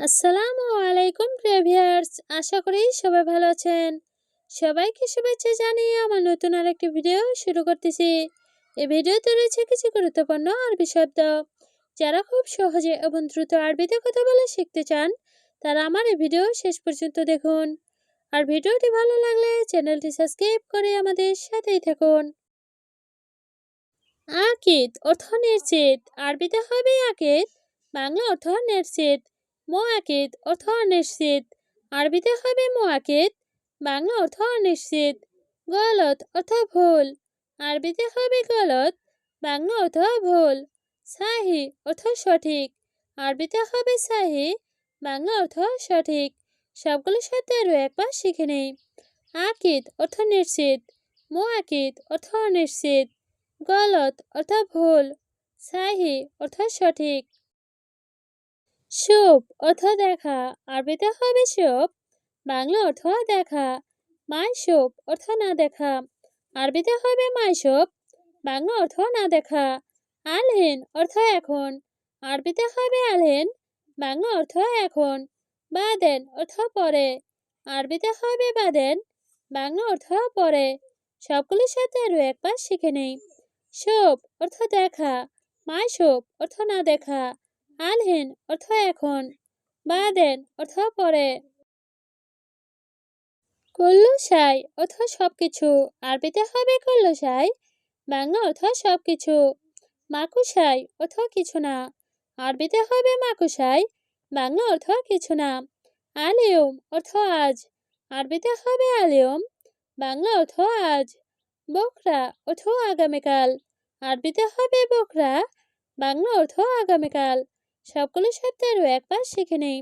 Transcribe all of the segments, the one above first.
আসসালামু আলাইকুম প্রিভিয়ার্স আশা করি সবাই ভালো আছেন। সবাইকে শুভেচ্ছা জানিয়ে আমার নতুন আরেকটি ভিডিও শুরু করতেছি। এই ভিডিওতে রয়েছে কিছু গুরুত্বপূর্ণ আরবি শব্দ। যারা খুব সহজে এবং দ্রুত আরবিতে কথা বলে শিখতে চান, তারা আমার এই ভিডিও শেষ পর্যন্ত দেখুন। আর ভিডিওটি ভালো লাগলে চ্যানেলটি সাবস্ক্রাইব করে আমাদের সাথেই থাকুন। আকিদ অর্থ নিশ্চিত। আরবিতে হবে আকিদ, বাংলা অর্থ নিশ্চিত। মোয়াকিদ অর্থ অনিশ্চিত। আরবিতে হবে মোয়াকিদ বাংলা অর্থ অনিশ্চিত। গলত অর্থ ভুল। আরবিতে হবে গলত, বাংলা অর্থ ভুল। সাহি অর্থ সঠিক। আরবিতে হবে সাহি, বাংলা অর্থ সঠিক। সবগুলো শব্দ আরও একবার শিখে নেই। আকিদ অর্থ নিশ্চিত মোয়াকিদ অর্থ অনিশ্চিত। গলত অর্থ ভুল, সাহি অর্থ সঠিক। শুভ অর্থ দেখা আরবিতে হবে শুভ বাংলা অর্থ দেখা, মাই শুভ অর্থ না দেখা। আরবিতে হবে মাই শুভ বাংলা অর্থ না দেখা। আলহীন, অর্থ এখন। আরবিতে হবে আলহেন, বাংলা অর্থ এখন। বাদেন, অর্থ পরে। আরবিতে হবে বাদেন, বাংলা অর্থ পরে। সবগুলির সাথে আরও একবার শিখে নেই। শুভ অর্থ দেখা, মাই শুভ অর্থ না দেখা। আলহীন অর্থ এখন বাদেন অর্থ পরে। কল্লুসাই অর্থ সবকিছু, আরবিতে হবে কল্লুসাই বাংলা অর্থ সবকিছু। মাকুসাই অর্থ কিছু না, আরবিতে হবে মাকুসাই বাংলা অর্থ কিছু না। আলিয়ম অর্থ আজ, আরবিতে হবে আলিয়ম, বাংলা অর্থ আজ। বকরা অর্থ আগামীকাল, আরবিতে হবে বকরা, বাংলা অর্থ আগামীকাল। সবগুলো শব্দ আরও একবার শিখে নেই।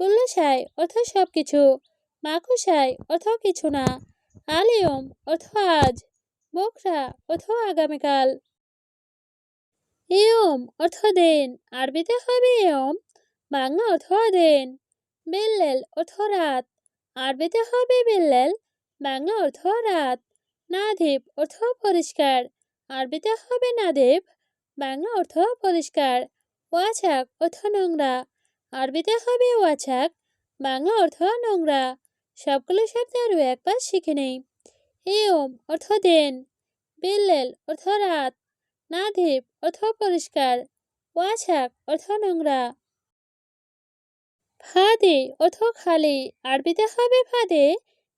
কুল্লসাই অর্থ সব কিছু মাকুসাই অর্থ কিছু না, আলিয়ম অর্থ আজ, বকরা অর্থ আগামীকাল। ইয়ম অর্থ দেন, আরবিতে হবে ইয়ম বাংলা অর্থ দেন, বেল্লেল অর্থ রাত, আরবিতে হবে বেল্লেল, বাংলা অর্থ রাত, নাদেব অর্থ পরিষ্কার, আরবিতে হবে নাদেব, বাংলা অর্থ পরিষ্কার। ওয়াছাক অর্থ নোংরা। আরবিতে হবে ওয়াছাক বাংলা অর্থ নোংরা। সবগুলো শব্দ আরও একবার শিখে নেই। এওম অর্থ দেন, বিল্লেল অর্থ রাত নাধিব অর্থ পরিষ্কার ওয়াছাক অর্থ নোংরা। ফাদে অর্থ খালি, আরবিতে হবে ফাদে,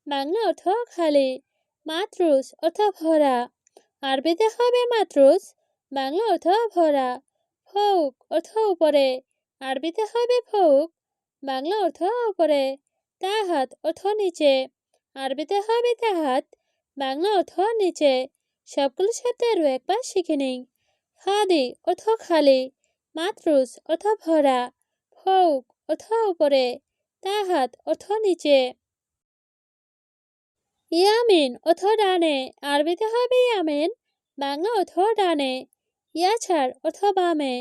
বাংলা অর্থ খালি মাতরুস অর্থ ভরা। আরবিতে হবে মাতরুস বাংলা অর্থ ভরা। ফৌক অর্থ উপরে। আরবিতে হবে ফৌক বাংলা অর্থ উপরে, তাহাত অর্থ নিচে। আরবিতে হবে তাহাত, বাংলা অর্থ নিচে। সবগুলো শব্দ আরও একবার শিখে নেই। খাদি অর্থ খালি মাতরুস অর্থ ভরা ফৌক অর্থ উপরে, তাহাত অর্থ নিচে। ইয়ামিন অর্থ ডানে, আরবিতে হবে ইয়ামিন, বাংলা অর্থ ডানে। ইয়াছাড় অর্থ বামে।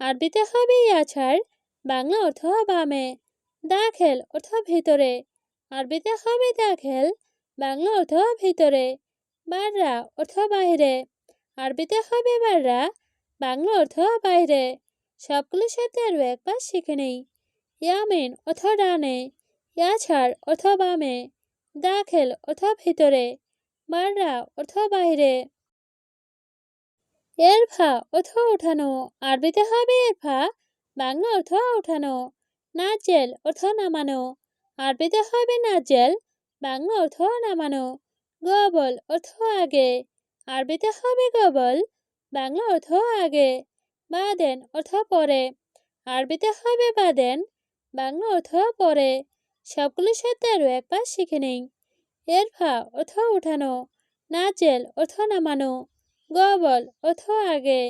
আরবিতে হবে ইয়াছাড় বাংলা অর্থ বামে। দাখেল অর্থ ভিতরে। আরবিতে হবে দাখেল, বাংলা অর্থ ভিতরে। বাররা অর্থ বাহিরে। আরবিতে হবে বাররা, বাংলা অর্থ বাইরে সবগুলো শব্দ আরও একবার শিখে নেই। ইয়ামিন অর্থ ডানে। ইয়াছাড় অর্থ বামে। দাখেল অর্থ ভিতরে। বাররা অর্থ বাহিরে। এরফা অর্থ উঠানো। আরবিতে হবে এরফা বাংলা অর্থ উঠানো। নাজেল অর্থ নামানো। আরবিতে হবে নাজেল বাংলা অর্থ নামানো। গবল অর্থ আগে। আরবিতে হবে গবল, বাংলা অর্থ আগে। বাদেন অর্থ পরে। আরবিতে হবে বাদেন, বাংলা অর্থ পরে। সবগুলো শব্দ আরও একবার শিখে নেই। এরফা অর্থ উঠানো। নাজেল অর্থ নামানো। গবল অর্থ আগে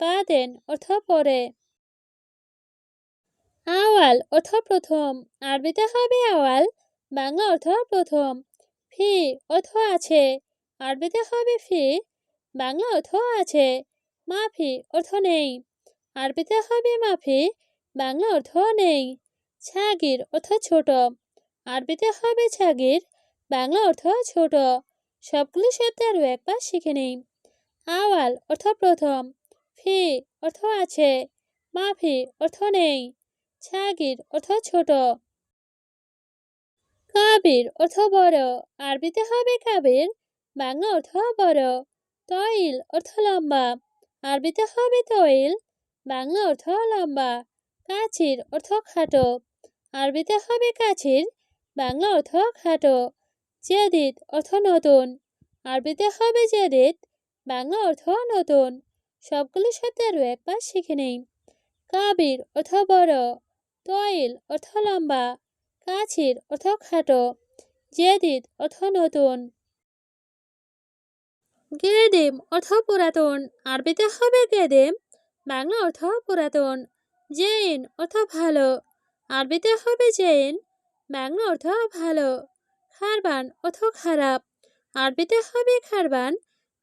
বাদেন অর্থ পরে। আওয়াল অর্থ প্রথম, আরবিতে হবে আওয়াল, বাংলা অর্থ প্রথম। ফি অর্থ আছে, আরবিতে হবে ফি, বাংলা অর্থ আছে, মাফি অর্থ নেই। আরবিতে হবে মাফি, বাংলা অর্থ নেই। ছাগির অর্থ ছোট, আরবিতে হবে ছাগির, বাংলা অর্থ ছোট। সবগুলো শব্দ আরও একবার শিখে নেই। আওয়াল অর্থ প্রথম, ফি অর্থ আছে, মাফি অর্থ নেই, ছাগির অর্থ ছোট। কাবির অর্থ বড়, আরবিতে হবে কাবির, বাংলা অর্থ বড় তইল অর্থ লম্বা, আরবিতে হবে তইল বাংলা অর্থ লম্বা কাছির অর্থ খাটো, আরবিতে হবে কাছির বাংলা অর্থ খাটো, জেদিত অর্থ নতুন, আরবিতে হবে জেদিত বাংলা অর্থ নতুন। সবগুলো সাথে আরও একবার শিখে নেই। কাবির অর্থ বড় তইল অর্থ লম্বা, কাছির অর্থ খাটো, জেদিদ অর্থ নতুন। গেদেম অর্থ পুরাতন, আরবিতে হবে গেদেম, বাংলা অর্থ পুরাতন। জেন অর্থ ভালো, আরবিতে হবে জেন বাংলা অর্থ ভালো। খারবান অর্থ খারাপ, আরবিতে হবে খারবান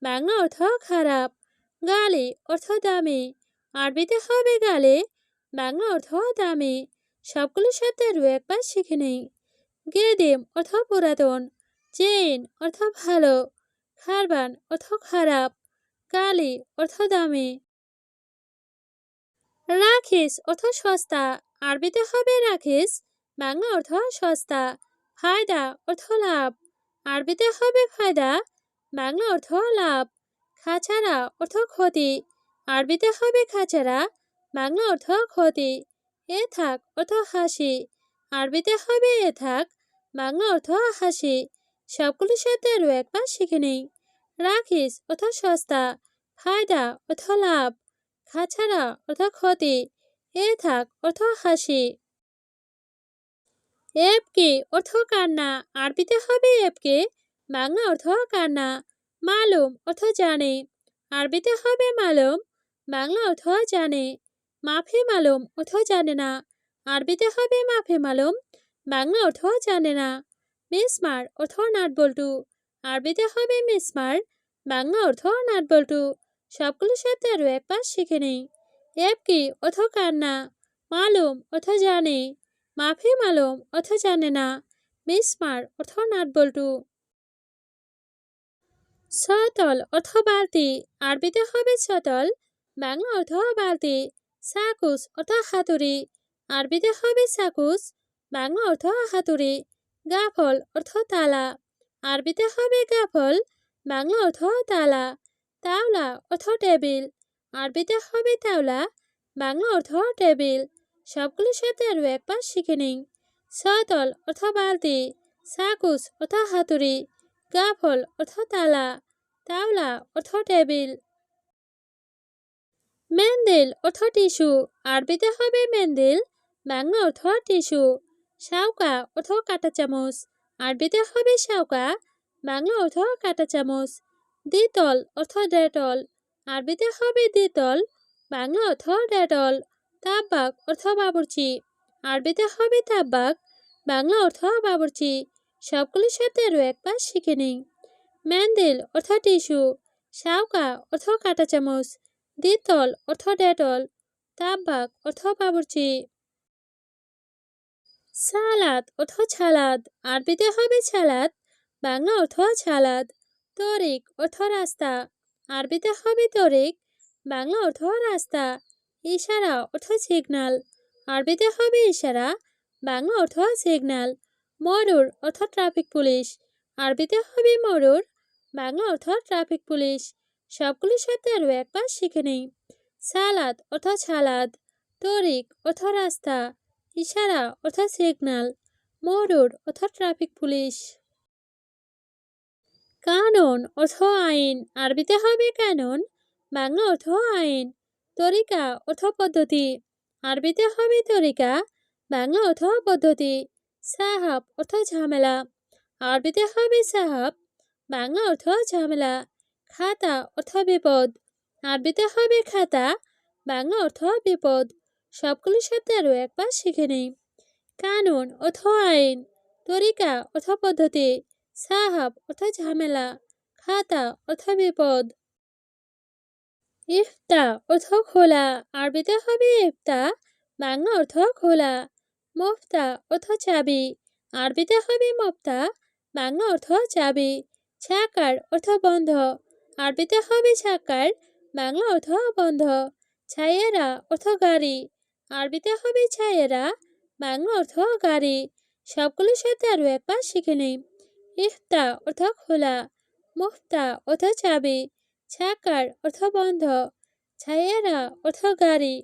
বাংলা অর্থ খারাপ, গালি অর্থ দামি, আরবিতে হবে গালে বাংলা অর্থ দামি, সবগুলো শব্দ আরও একবার শিখে নেই। গেদেম অর্থ পুরাতন, চেইন অর্থ ভালো, খারবান অর্থ খারাপ, কালি অর্থ দামি। রাখিস অর্থ সস্তা, আরবিতে হবে রাখিস বাংলা অর্থ সস্তা, ফায়দা অর্থ লাভ, আরবিতে হবে ফায়দা বাংলা অর্থ লাভ। খাছাড়া অর্থ ক্ষতি। আরবিতে হবে খাছাড়া বাংলা অর্থ ক্ষতি। এ থাক অর্থ হাসি। আরবিতে হবে এ থাক, বাংলা অর্থ হাসি। সবগুলো আরও একবার শিখে নেই। রাখিস অর্থ সস্তা, ফায়দা অর্থ লাভ। খাছাড়া অর্থ ক্ষতি। এ থাক অর্থ হাসি। এপকে অর্থ কান্না। আরবিতে হবে এপকে বাংলা অর্থ কান্না, মালুম অর্থ জানে। আরবিতে হবে মালুম, বাংলা অর্থ জানে। মাফে মালুম অর্থ জানে না। আরবিতে হবে মাফে মালুম, বাংলা অর্থ জানে না। মিসমার অর্থ নাটবল্টু। আরবিতে হবে মিসমার বাংলা অর্থ নাটবল্টু। সবগুলো শব্দ আরও একবার শিখে নেই। কি অর্থ কান্না, মালুম অর্থ জানে। মাফে মালুম অর্থ জানে না। মিসমার অর্থ নাটবল্টু। সতল অর্থ বালতি। আরবিতে হবে সতল, বাংলা অর্থ বালতি। সাকুস অর্থ হাতুড়ি। আরবিতে হবে সাকুস, বাংলা অর্থ হাতুড়ি। গাফল অর্থ তালা। আরবিতে হবে গাফল, বাংলা অর্থ তালা। তাওলা অর্থ টেবিল। আরবিতে হবে তাওলা, বাংলা অর্থ টেবিল। সবগুলো শব্দ আরও একবার শিখে নিন সতল অর্থ বালতি, সাকুস অর্থ হাতুড়ি। গাফল, অর্থ তালা, তাওলা, অর্থ টেবিল। মেন্দেল, অর্থ টিস্যু। আরবিতে হবে মেন্দেল বাংলা অর্থ টিস্যু। শাউকা অর্থ কাটা চামচ। আরবিতে হবে শাউকা বাংলা অর্থ কাটা চামচ। দ্বিতল, অর্থ ডেটল। আরবিতে হবে দ্বিতল বাংলা অর্থ ডেটল। তাব্বাক অর্থ বাবুর্চি। আরবিতে হবে তাব্বাক বাংলা অর্থ বাবুর্চি। সবগুলো শব্দ আরও একবার শিখে নিই। ম্যান্ডেল অর্থ টিস্যু শাউকা অর্থ কাটা চামচ, দ্বিতল অর্থ ডেটল তাব্বাক অর্থ বাবুর্চি সালাদ অর্থ ছালাদ, আরবিতে হবে ছালাদ, বাংলা অর্থ ছালাদ, তরিক অর্থ রাস্তা, আরবিতে হবে তরিক, বাংলা অর্থ রাস্তা, ইশারা অর্থ সিগনাল আরবিতে হবে ইশারা, বাংলা অর্থ সিগনাল মরুর অর্থ ট্রাফিক পুলিশ আরবিতে হবে মরুর, বাংলা অর্থ ট্রাফিক পুলিশ সবগুলি শব্দ আরও একবার শিখে নেই। সালাদ অর্থ ছালাদ তরিক অর্থ রাস্তা। ইশারা অর্থ সিগনাল মরুর অর্থ ট্রাফিক পুলিশ কানুন, অর্থ আইন। আরবিতে হবে কানুন, বাংলা অর্থ আইন। তরিকা, অর্থ পদ্ধতি। আরবিতে হবে তরিকা, বাংলা অর্থ পদ্ধতি। সাহাব অর্থ ঝামেলা আরবিতে হবে সাহাব বাংলা অর্থ ঝামেলা খাতা অর্থ বিপদ আরবিতে হবে খাতা বাংলা অর্থ বিপদ সবগুলো শব্দ আরও একবার শিখে নেই কানুন অর্থ আইন তরিকা অর্থ পদ্ধতি সাহাব অর্থ ঝামেলা খাতা অর্থ বিপদ ইফতা অর্থ খোলা আরবিতে হবে ইফতা বাংলা অর্থ খোলা মফতা, অর্থ চাবি। আরবিতে হবে মফতা, বাংলা অর্থ চাবি। ছাকার অর্থ বন্ধ। আরবিতে হবে ছাকার, বাংলা অর্থ বন্ধ। ছাইয়েরা অর্থ গাড়ি। আরবিতে হবে ছায়েরা বাংলা অর্থ গাড়ি। সবগুলো সাথে আরও একবার শিখে নিই। ইফতা অর্থ খোলা। মুফতা অর্থ চাবি। ছাকার অর্থ বন্ধ। ছায়েরা অর্থ গাড়ি।